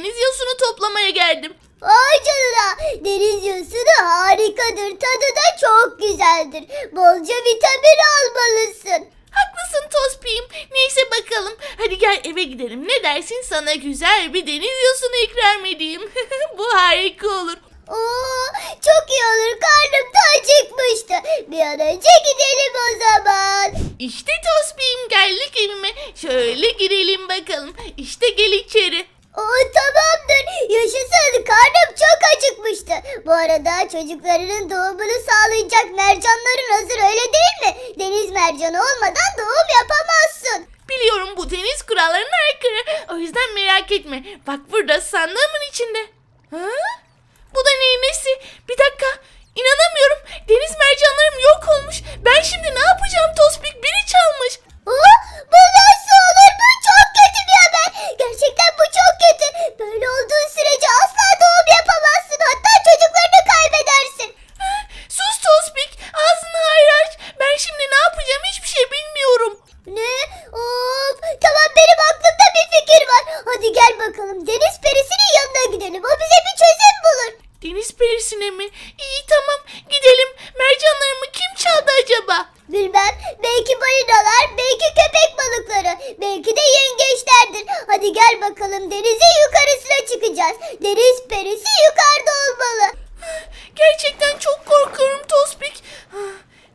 deniz yosunu toplamaya geldim. Vay canına deniz yosunu harikadır tadı da çok güzeldir. Bolca vitamin almalısın. Haklısın Tospik'im. Neyse bakalım. Hadi gel eve gidelim. Ne dersin sana güzel bir deniz yosunu ikram edeyim. Bu harika olur. Oo, çok iyi olur karnım da acıkmıştı. Bir an önce gidelim o zaman. İşte Tospik'im geldik evime. Şöyle girelim bakalım. İşte gel içeri. Oo, tamamdır yaşasın karnım çok acıkmıştı. Bu arada çocuklarının doğumunu sağlayacak mercanların hazır öyle değil mi? Deniz mercanı olmadan doğum yapamazsın. Biliyorum bu deniz kurallarına aykırı. O yüzden merak etme. Bak burada sandığımın içinde. Ha? Bu da neyin nesi? Bir dakika. İnanamıyorum. Deniz mercanlarım yok olmuş. Ben şimdi ne yapacağım Tospik? Biri çalmış. Oo, bu nasıl olur? Bu çok kötü bir haber. Gerçekten bu çok kötü. Böyle olduğu sürece asla doğum yapamazsın. Hatta çocuklarını kaybedersin. Ha? Sus Tospik. Ağzını hayır aç. Ben şimdi ne yapacağım hiçbir şey bilmiyorum. Ne? Of, tamam benim aklımda bir fikir var. Hadi gel bakalım deniz perisinin yanına gidelim. O bize bir çözüm bulur. Deniz perisine mi? İyi tamam gidelim. Mercanlarımı kim çaldı acaba? Bilmem belki balinalar, belki köpek balıkları, belki de yengeçlerdir. Hadi gel bakalım denizin yukarısına çıkacağız. Deniz perisi yukarıda olmalı. Gerçekten çok korkuyorum Tospik. Ah,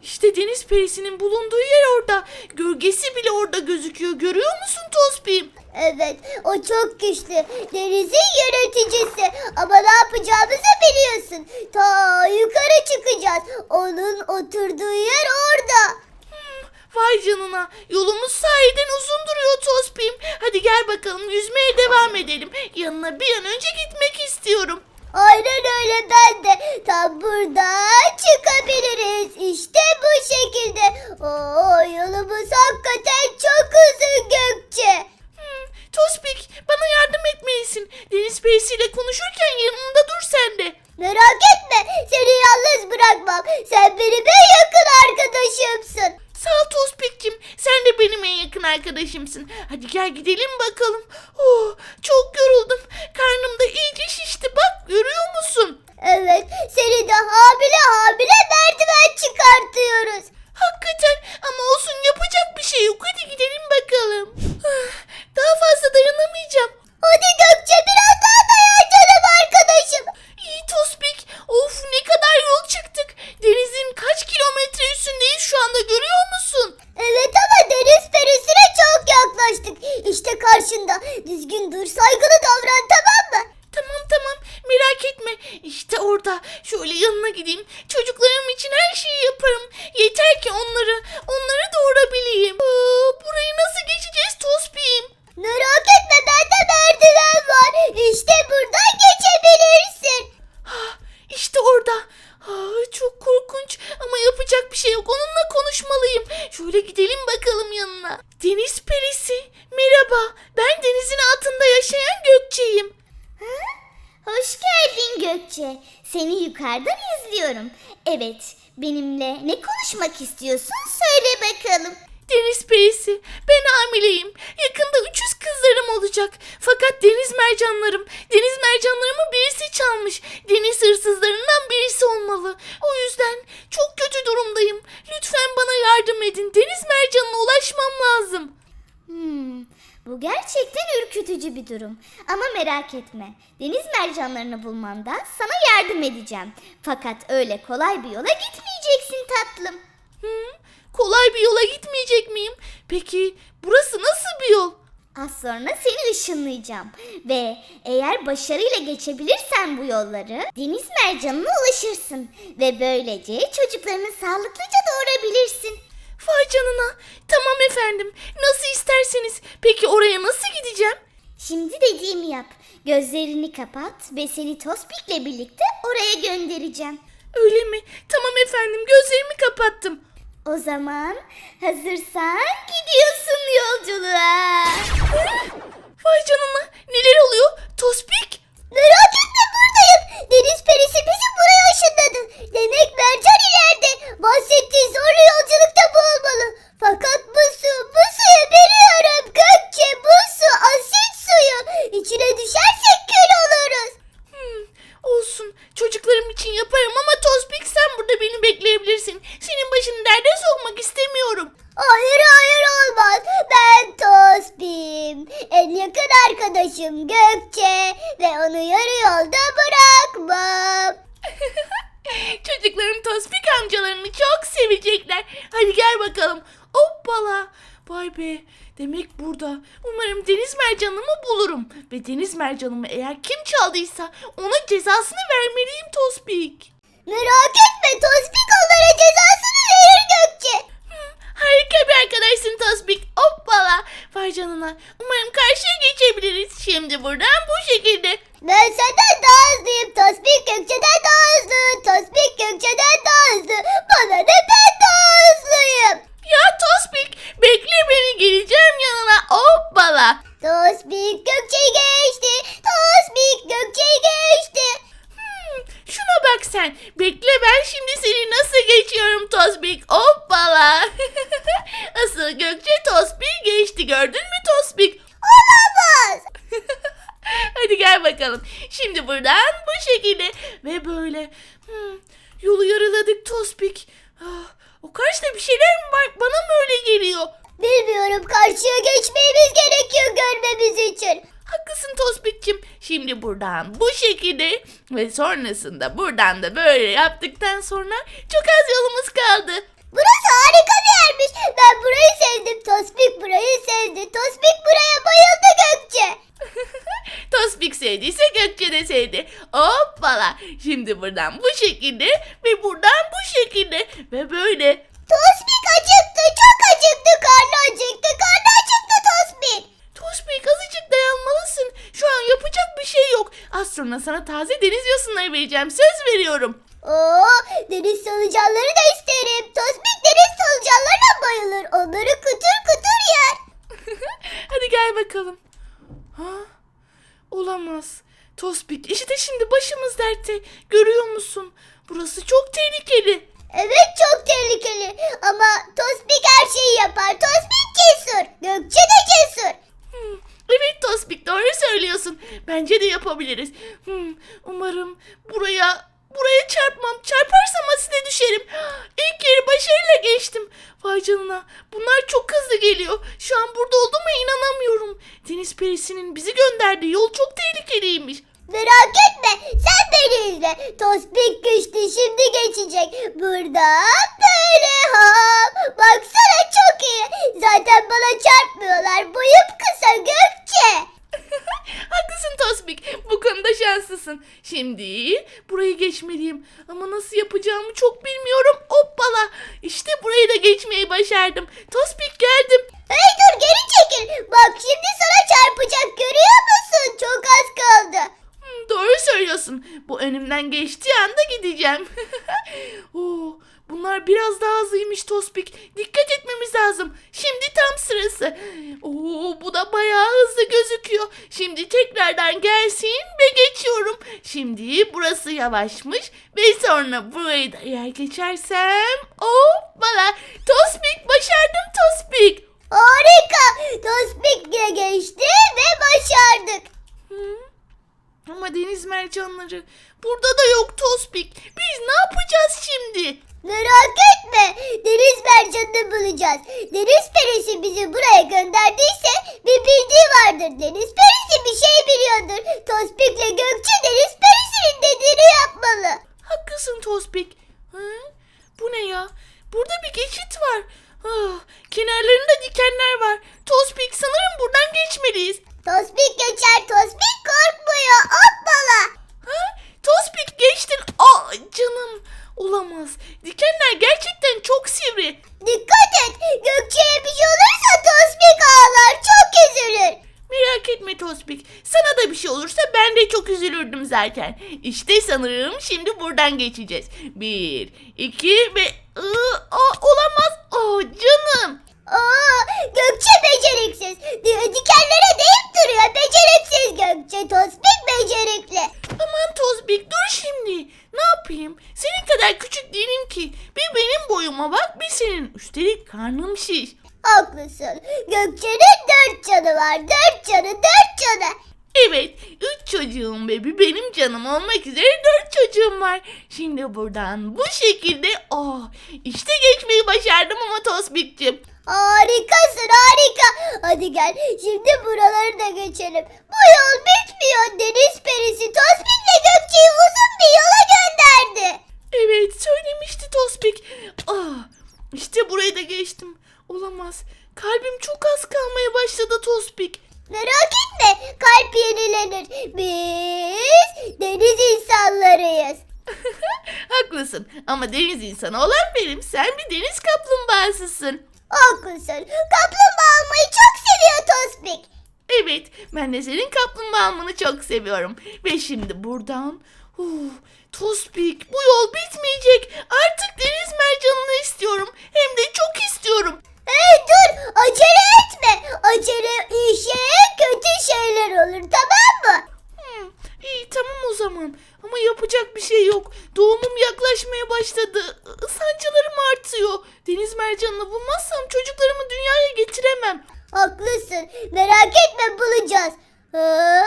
İşte deniz perisinin bulunduğu yer orada. Gölgesi bile orada gözüküyor. Görüyor musun Tospik'im? Evet, o çok güçlü. Denizin yöneticisi. Ama ne yapacağımızı biliyorsun. Ta çıkacağız. Onun oturduğu yer orada. Hmm, vay canına. Yolumuz sahiden uzun duruyor Tospik'im. Hadi gel bakalım yüzmeye devam edelim. Yanına bir an önce gitmek istiyorum. Aynen öyle ben de. Tam buradan çıkabiliriz. İşte bu şekilde. Oo, yolumuz hakikaten çok uzun Gökçe. Hmm, Tospik bana yardım etmelisin. Deniz perisiyle konuşurken yanımda dur sen de. Merak etme seni yalnız bırakmam. Sen benim en yakın arkadaşımsın. Sağ ol Tospik'cim. Sen de benim en yakın arkadaşımsın. Hadi gel gidelim bakalım. Oh, çok yoruldum. Karnım da iyice şişti. Bak görüyor musun? Evet seni de hamile hamile merdiven çıkartıyoruz. Hakikaten ama olsun yapacak bir şey yok. Hadi gidelim bakalım. Ah, Daha fazla dayanamayacağım. Hadi Gökçe biraz daha dayan canım arkadaşım. İyi Tospik. Of ne kadar yol çıktık. Denizin kaç kilometre üstündeyiz şu anda görüyor musun? Evet ama deniz perisine çok yaklaştık. İşte karşında. Düzgün dur saygılı davran tamam mı? Tamam tamam merak etme. İşte orada. Şöyle yanına gideyim. Çocuklarım için her şeyi yaparım. Yeter ki onları, onları doğurabileyim. Aa, burayı nasıl geçeceğiz Tospik'im? Merak etme bende merdiven var. İşte buradan geçebilirsin. Ah, işte orada. Ah, çok korkunç ama yapacak bir şey yok. Onunla konuşmalıyım. Şöyle gidelim bakalım yanına. Deniz perisi. Merhaba. Ben denizin altında yaşayan Gökçe'yim. Geldin Gökçe. Seni yukarıdan izliyorum. Evet, benimle ne konuşmak istiyorsun? Söyle bakalım. Deniz perisi. Ben hamileyim. Yakında 300 kızlarım olacak. Fakat deniz mercanlarım, deniz mercanlarımı birisi çalmış. Deniz hırsızlarından birisi olmalı. O yüzden çok kötü durumdayım. Lütfen bana yardım edin. Deniz mercanına ulaşmam lazım. Hmm, bu gerçekten ürkütücü bir durum. Ama merak etme. Deniz mercanlarını bulmanda sana yardım edeceğim. Fakat öyle kolay bir yola gitmeyeceksin tatlım. Hı? Kolay bir yola gitmeyecek miyim? Peki burası nasıl bir yol? Az sonra seni ışınlayacağım. Ve eğer başarıyla geçebilirsen bu yolları deniz mercanına ulaşırsın. Ve böylece çocuklarını sağlıklıca doğurabilirsin. Canına. Tamam efendim. Nasıl isterseniz. Peki oraya nasıl gideceğim? Şimdi dediğimi yap. Gözlerini kapat ve seni Tospik'le birlikte oraya göndereceğim. Öyle mi? Tamam efendim. Gözlerimi kapattım. O zaman hazırsan gidiyorsun yolculuğa. Vay canına. Neler oluyor? Tospik? Merak etme buradayım. Deniz perisi bizi buraya ışınladı. Demek için yaparım ama Tospik sen burada beni bekleyebilirsin. Senin başını derde sokmak istemiyorum. Hayır hayır olmaz. Ben Tospim. En yakın arkadaşım Gökçe. Ve onu yarı yolda bırakmam. Çocuklarım Tospik amcalarını çok sevecekler. Hadi gel bakalım. Hoppala. Vay be. Demek burada. Umarım deniz mercanımı bulurum. Ve deniz mercanımı eğer kim çaldıysa ona cezasını vermeliyim Tospik. Merak etme Tospik onlara cezasını verir Gökçe. Harika bir arkadaşsın Tospik. Hoppala. Vay canına. Umarım karşıya geçebiliriz. Şimdi buradan bu şekilde. Ben senden daha hızlıyım. Tospik Gökçe'den daha hızlı. Tospik Gökçe'den daha hızlı. Bana ne ben daha hızlıyım. Ya Tospik bekle beni geleceğim yanına. Hoppala. Tospik Gökçe'yi geçti. Tospik Gökçe'yi geçti. Şuna bak sen. Bekle ben şimdi seni nasıl geçiyorum Tospik. Hoppala. Asıl Gökçe Tospik geçti gördün mü Tospik? Olamaz. Hadi gel bakalım. Şimdi buradan bu şekilde ve böyle. Hmm, yolu yarıladık Tospik. Ah, o karşıda bir şeyler mi var? Bana mı öyle geliyor? Bilmiyorum karşıya geçmemiz gerekiyor görmemiz için. Haklısın Tospik'cim. Şimdi buradan bu şekilde ve sonrasında buradan da böyle yaptıktan sonra çok az yolumuz kaldı. Burası harika bir yermiş. Ben burayı sevdim. Tospik burayı sevdi. Tospik buraya bayıldı Gökçe. Tospik sevdiyse Gökçe de sevdi. Hoppala. Şimdi buradan bu şekilde ve buradan bu şekilde ve böyle. Tospik acıktı. Çok acıktı. Karnı acıktı. Karnı acıktı Tospik. Tospik azıcık dayanmalısın. Şu an yapacak bir şey yok. Az sonra sana taze deniz yosunları vereceğim. Söz veriyorum. Oo, deniz solucanları da isterim. Tospik deniz solucanlarına bayılır. Onları kutur kutur yer. Hadi gel bakalım. Ha? Olamaz. Tospik işte şimdi başımız dertte. Görüyor musun? Burası çok tehlikeli. Evet çok tehlikeli. Ama Tospik her şeyi yapar. Tospik cesur. Gökçe de cesur. Hmm, Evet Tospik doğru söylüyorsun. Bence de yapabiliriz. Hmm, umarım buraya buraya çarpmam. Çarparsam asile düşerim. İlk yeri başarıyla geçtim. Vay canına. Bunlar çok hızlı geliyor. Şu an burada olduğuma inanamıyorum. Deniz perisinin bizi gönderdiği yol çok tehlikeliymiş. Merak etme sen beni izle. Tospik güçlü şimdi geçecek. Burada böyle ha. Baksana çok iyi. Zaten bana çarpmıyorlar. Boyum kısa Gökçe. Haklısın Tospik. Bu konuda şanslısın. Şimdi burayı geçmeliyim. Ama nasıl yapacağımı çok bilmiyorum. Hoppala. İşte burayı da geçmeyi başardım. Tospik geldim. Hey dur geri çekil. Bak şimdi sana çarpacak görüyor musun? Çok az kaldı. Hmm, doğru söylüyorsun. Bu önümden geçtiği anda gideceğim. Oo, bunlar biraz daha hızlıymış Tospik. Dikkat etmemiz lazım. Şimdi tam sırası. Oo, bu da bayağı hızlı gözüküyor. Şimdi tekrardan gelsin ve geçiyorum. Şimdi burası yavaşmış ve sonra burayı da eğer geçersem hoppala. Tospik başardım Tospik. Harika. Tospik de geçti ve başardık. Hı? Ama deniz mercanları burada da yok Tospik. Biz ne yapacağız şimdi? Merak etme. Deniz mercanını bulacağız. Deniz perisi bizi buraya gönderdiyse bir bildiği vardır. Deniz perisi bir şey biliyordur. Tospik'le Gökçe deniz perisinin dediğini yapmalı. Haklısın Tospik. Hı? Bu ne ya? Burada bir geçit var. Ah, kenarlarında dikenler var. Tospik sanırım buradan geçmeliyiz. Tospik geçer. Tospik korkmuyor. Hoppala. Ha? Tospik geçtin. Aa, canım. Olamaz. Dikenler gerçekten çok sivri. Dikkat et. Gökçe'ye bir şey olursa Tospik ağlar. Çok üzülür. Merak etme Tospik. Sana da bir şey olursa ben de çok zaten. İşte sanırım şimdi buradan geçeceğiz. Bir, iki ve... Iı, aa, olamaz. Aa, canım. Aa, Gökçe beceriksiz. Di- Dikenlere değip duruyor. Beceriksiz Gökçe. Tospik becerikli. Aman Tozbik dur şimdi. Ne yapayım? Senin kadar küçük değilim ki. Bir benim boyuma bak bir senin. Üstelik karnım şiş. Haklısın. Gökçe'nin dört canı var. Dört canı, dört canı. Evet, üç çocuğum ve bir benim canım olmak üzere dört çocuğum var. Şimdi buradan bu şekilde, oh, işte geçmeyi başardım ama Tospik'cim. Harikasın harika. Hadi gel şimdi buraları da geçelim. Bu yol bitmiyor. Deniz perisi Tospik ve Gökçe'yi uzun bir yola gönderdi. Evet, söylemişti Tospik. Ah, işte burayı da geçtim. Olamaz. Kalbim çok az kalmaya başladı Tospik. Merak etme kalp yenilenir. Biz deniz. Haklısın ama deniz insanı olan benim. Sen bir deniz kaplumbağasısın. Haklısın. Kaplumbağa olmayı çok seviyor Tospik. Evet, ben de senin kaplumbağa olmanı çok seviyorum. Ve şimdi buradan... Uf, Tospik, bu yol bitmeyecek. Artık deniz mercanını istiyorum. Hem de çok istiyorum. Hey dur acele etme. Acele işe kötü şeyler olur tamam mı? Hmm, iyi tamam o zaman. Ama yapacak bir şey yok. Doğumum yaklaşmaya başladı. Sancılarım artıyor. Deniz mercanını bulmazsam çocuklarımı dünyaya getiremem. Haklısın. Merak etme bulacağız. Ha?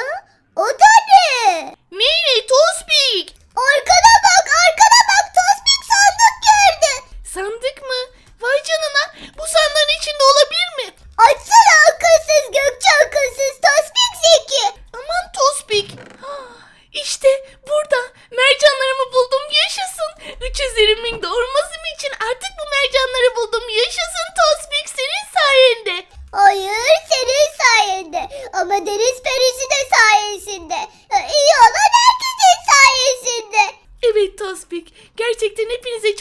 O da ne? Neyle Tospik? Arkana bak arkana bak Tospik sandık gördü. Sandık mı? Vay canına. Bu sandığın içinde olabilir mi? Açsana akılsız Gökçe akılsız Tospik zeki. Aman Tospik. İşte burada mercanlarımı buldum yaşasın. Üç üzerimin doğurmasım için artık bu mercanları buldum yaşasın Tospik senin sayende. Hayır senin sayende. Ama deniz perisi de sayesinde. Ha, İyi olan herkesin sayesinde. Evet Tospik gerçekten hepinize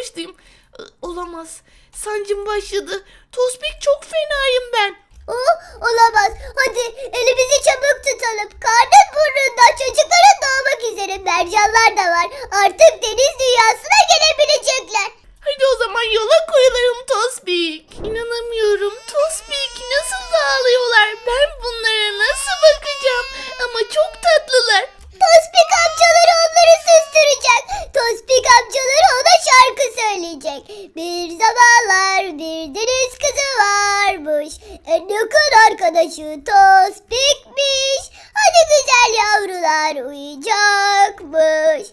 Ee, Olamaz. Sancım başladı. Tospik çok fenayım ben. Oh, olamaz. Hadi elimizi çabuk tutalım. Karnın burnunda çocukların doğmak üzere mercanlar da var. Artık deniz dünyasına gelebilecekler. Hadi o zaman yola koyulalım Tospik. İnanamıyorum. Tospik nasıl da ağlıyorlar. Ben bunlara nasıl bakacağım? Ama çok tatlılar. Tospik amcaları onları susturacak. Tospik amcaları ona şarkı söyleyecek. Bir zamanlar bir deniz kızı varmış. En yakın arkadaşı Tospik'miş. Hadi güzel yavrular uyuyacakmış.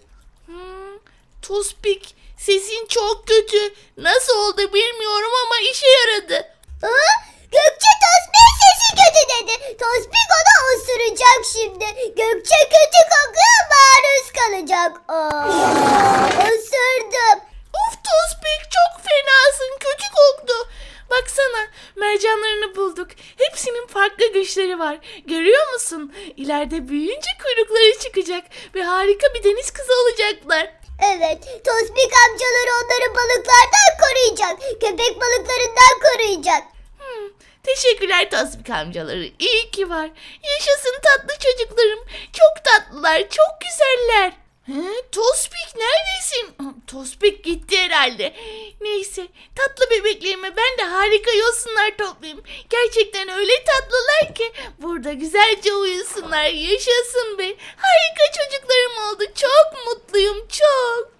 Hmm, Tospik sesin çok kötü. Nasıl oldu bilmiyorum ama işe yaradı. Ha? Gökçe Tospik'in sesi kötü dedi. Tospik onu osuracak şimdi. Gökçe kötü kokuya maruz kalacak. Aa, osurdum. Of Tospik çok fenasın. Kötü koktu. Baksana mercanlarını bulduk. Hepsinin farklı güçleri var. Görüyor musun? İleride büyüyünce kuyrukları çıkacak ve harika bir deniz kızı olacaklar. Evet, Tospik amcaları onları balıklardan koruyacak. Köpek balıklarından koruyacak. Hmm, teşekkürler Tospik amcaları. İyi ki var. Yaşasın tatlı çocuklarım. Çok tatlılar, çok güzeller. He, Tospik neredesin? Tospik gitti herhalde. Neyse tatlı bebeklerime ben de harika yosunlar toplayayım. Gerçekten öyle tatlılar ki burada güzelce uyusunlar yaşasın be. Harika çocuklarım oldu çok mutluyum çok.